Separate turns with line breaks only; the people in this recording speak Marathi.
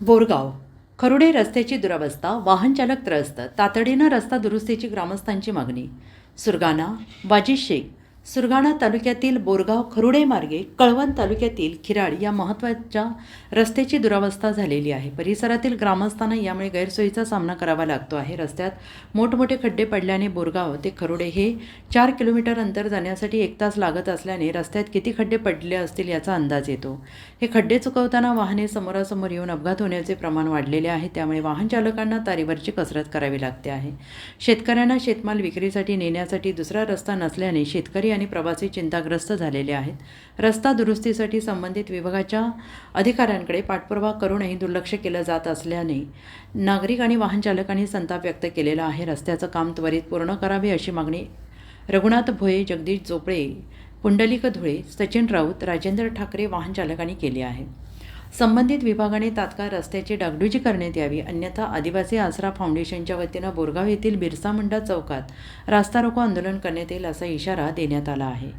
बोरगाव. खरुडे रस्त्याची दुरवस्था वाहनचालक त्रस्त तातडीनं रस्ता दुरुस्तीची ग्रामस्थांची मागणी. सुरगाणा वाजी शेख सुरगाणा तालुक्यातील बोरगाव खरुडे मार्गे कळवण तालुक्यातील खिराड या महत्त्वाच्या रस्त्याची दुरावस्था झालेली आहे. परिसरातील ग्रामस्थांना यामुळे गैरसोयीचा सामना करावा लागतो आहे. रस्त्यात मोठमोठे खड्डे पडल्याने बोरगाव ते खरुडे हे चार किलोमीटर अंतर जाण्यासाठी एक तास लागत असल्याने रस्त्यात किती खड्डे पडले असतील याचा अंदाज येतो. हे खड्डे चुकवताना वाहने समोरासमोर येऊन अपघात होण्याचे प्रमाण वाढलेले आहे. त्यामुळे वाहन चालकांना तारीवरची कसरत करावी लागते आहे. शेतकऱ्यांना शेतमाल विक्रीसाठी नेण्यासाठी दुसरा रस्ता नसल्याने शेतकरी आणि प्रवासी चिंताग्रस्त झालेले आहेत. रस्ता दुरुस्तीसाठी संबंधित विभागाच्या अधिकाऱ्यांकडे पाठपुरावा करूनही दुर्लक्ष केलं जात असल्याने नागरिक आणि वाहनचालकांनी संताप व्यक्त केलेला आहे. रस्त्याचं काम त्वरित पूर्ण करावे अशी मागणी रघुनाथ भोये जगदीश चोपडे पुंडलिक धुळे सचिन राऊत राजेंद्र ठाकरे वाहनचालकांनी केली आहे. संबंधित विभागाने तात्काळ रस्त्याची डागडुजी करण्यात यावी. अन्यथा आदिवासी आसरा फाउंडेशनच्या वतीनं बोरगाव येथील बिरसा मुंडा चौकात रास्ता रोको आंदोलन करण्यात येईल असा इशारा देण्यात आला आहे.